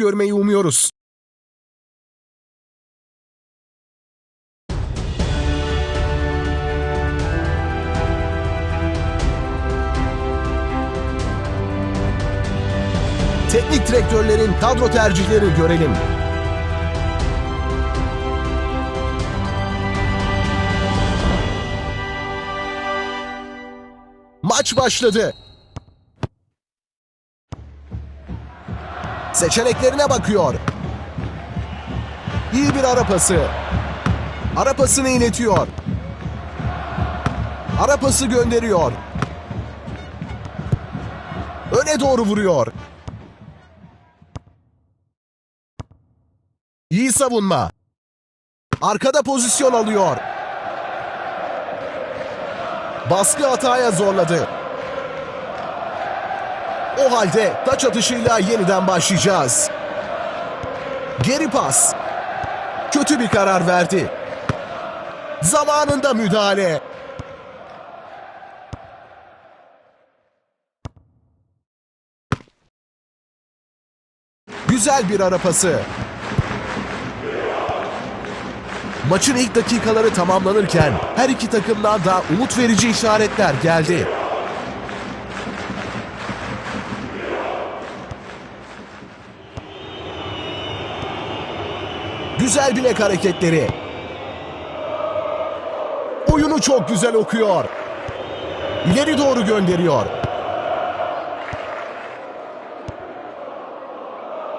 görmeyi umuyoruz. Teknik direktörlerin kadro tercihlerini görelim. Maç başladı. Seçeneklerine bakıyor. İyi bir ara pası. Ara pasını iletiyor. Ara gönderiyor. Öne doğru vuruyor. İyi savunma. Arkada pozisyon alıyor. Baskı hataya zorladı. O halde taç atışıyla yeniden başlayacağız. Geri pas. Kötü bir karar verdi. Zamanında müdahale. Güzel bir ara pası. Maçın ilk dakikaları tamamlanırken her iki takımdan da umut verici işaretler geldi. Güzel bilek hareketleri. Oyunu çok güzel okuyor. İleri doğru gönderiyor.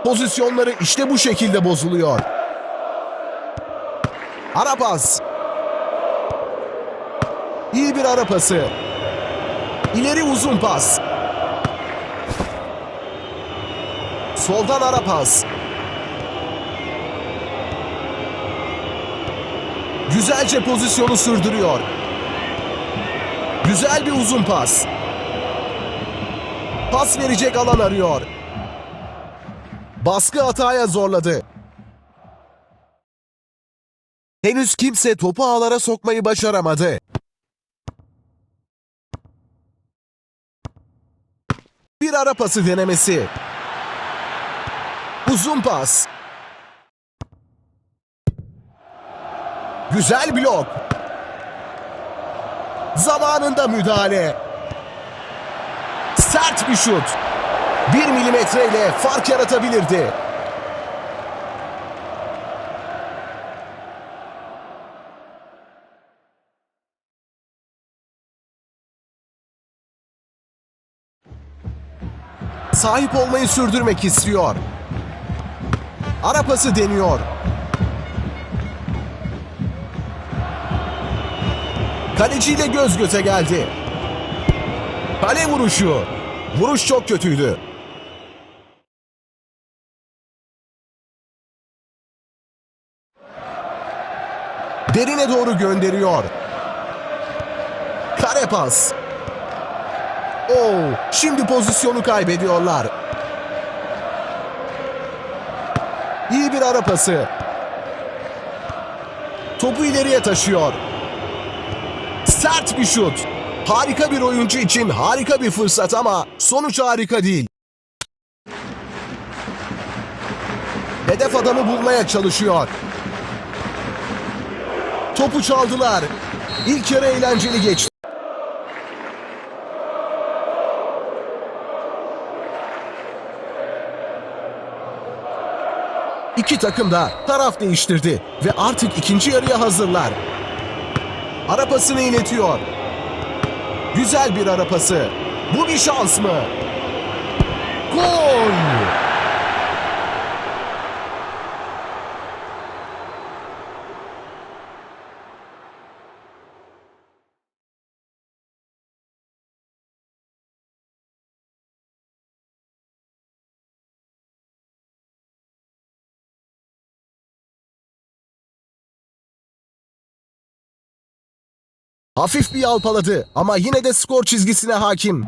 Pozisyonları işte bu şekilde bozuluyor. Ara pas. İyi bir ara pası. İleri uzun pas. Soldan ara pas. Güzelce pozisyonu sürdürüyor. Güzel bir uzun pas. Pas verecek alan arıyor. Baskı hataya zorladı. Henüz kimse topu ağlara sokmayı başaramadı. Bir ara pası denemesi. Uzun pas. Güzel blok. Zamanında müdahale. Sert bir şut. Bir milimetreyle fark yaratabilirdi. Sahip olmayı sürdürmek istiyor. Ara pası deniyor. Kaleciyle göz göze geldi. Kale vuruşu. Vuruş çok kötüydü. Derine doğru gönderiyor. Kare pas. Oo, şimdi pozisyonu kaybediyorlar. İyi bir ara pası. Topu ileriye taşıyor. Sert bir şut. Harika bir oyuncu için harika bir fırsat ama sonuç harika değil. Hedef adamı bulmaya çalışıyor. Topu çaldılar. İlk yarı eğlenceli geçti. İki takım da taraf değiştirdi ve artık ikinci yarıya hazırlar. Ara pasını iletiyor. Güzel bir ara pası. Bu bir şans mı? Gol! Hafif bir yalpaladı ama yine de skor çizgisine hakim.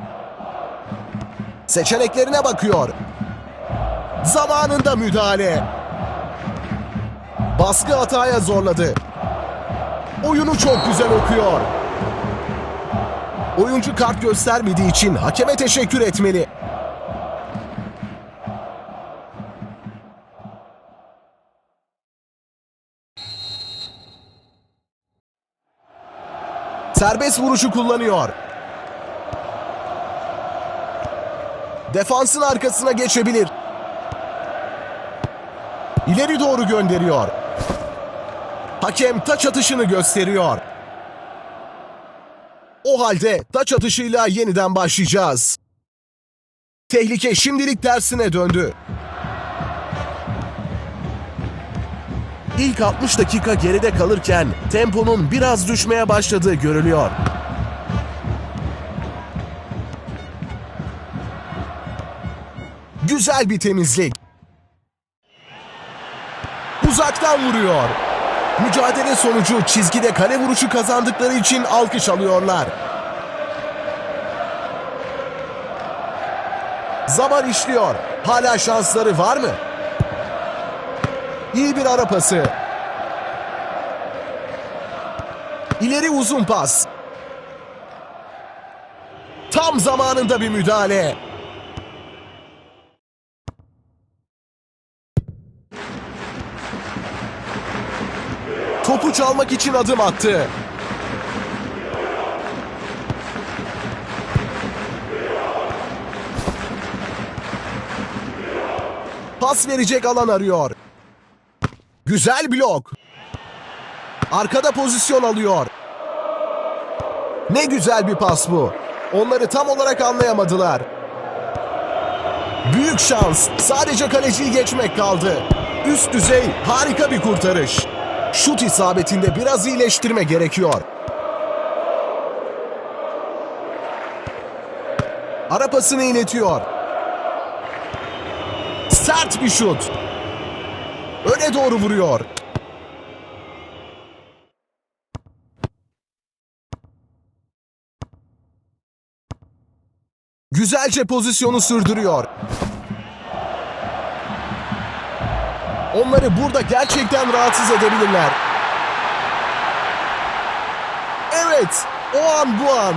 Seçeneklerine bakıyor. Zamanında müdahale. Baskı hataya zorladı. Oyunu çok güzel okuyor. Oyuncu kart göstermediği için hakeme teşekkür etmeli. Serbest vuruşu kullanıyor. Defansın arkasına geçebilir. İleri doğru gönderiyor. Hakem taç atışını gösteriyor. O halde taç atışıyla yeniden başlayacağız. Tehlike şimdilik tersine döndü. İlk 60 dakika geride kalırken temponun biraz düşmeye başladığı görülüyor. Güzel bir temizlik. Uzaktan vuruyor. Mücadele sonucu çizgide kale vuruşu kazandıkları için alkış alıyorlar. Zaman işliyor. Hala şansları var mı? İyi bir ara pası. İleri uzun pas. Tam zamanında bir müdahale. Topu çalmak için adım attı. Pas verecek alan arıyor. Güzel blok. Arkada pozisyon alıyor. Ne güzel bir pas bu. Onları tam olarak anlayamadılar. Büyük şans. Sadece kaleciyi geçmek kaldı. Üst düzey harika bir kurtarış. Şut isabetinde biraz iyileştirme gerekiyor. Ara pasını iletiyor. Sert bir şut. Öne doğru vuruyor. Güzelce pozisyonu sürdürüyor. Onları burada gerçekten rahatsız edebilirler. Evet, o an bu an.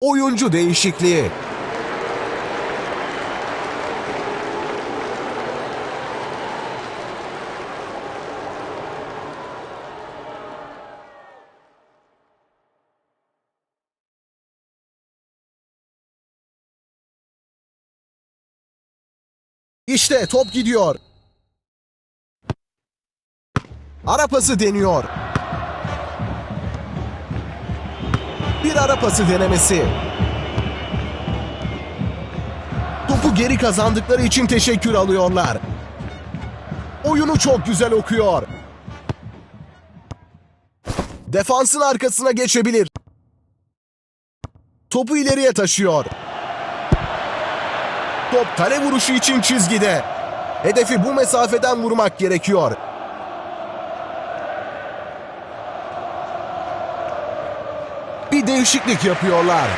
Oyuncu değişikliği. İşte top gidiyor. Ara pası deniyor. Bir ara pası denemesi. Topu geri kazandıkları için teşekkür alıyorlar. Oyunu çok güzel okuyor. Defansın arkasına geçebilir. Topu ileriye taşıyor. Top kale vuruşu için çizgide. Hedefi bu mesafeden vurmak gerekiyor. Bir değişiklik yapıyorlar.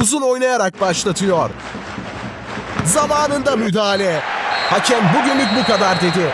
Uzun oynayarak başlatıyor. Zamanında müdahale. Hakem bugünlük bu kadar dedi.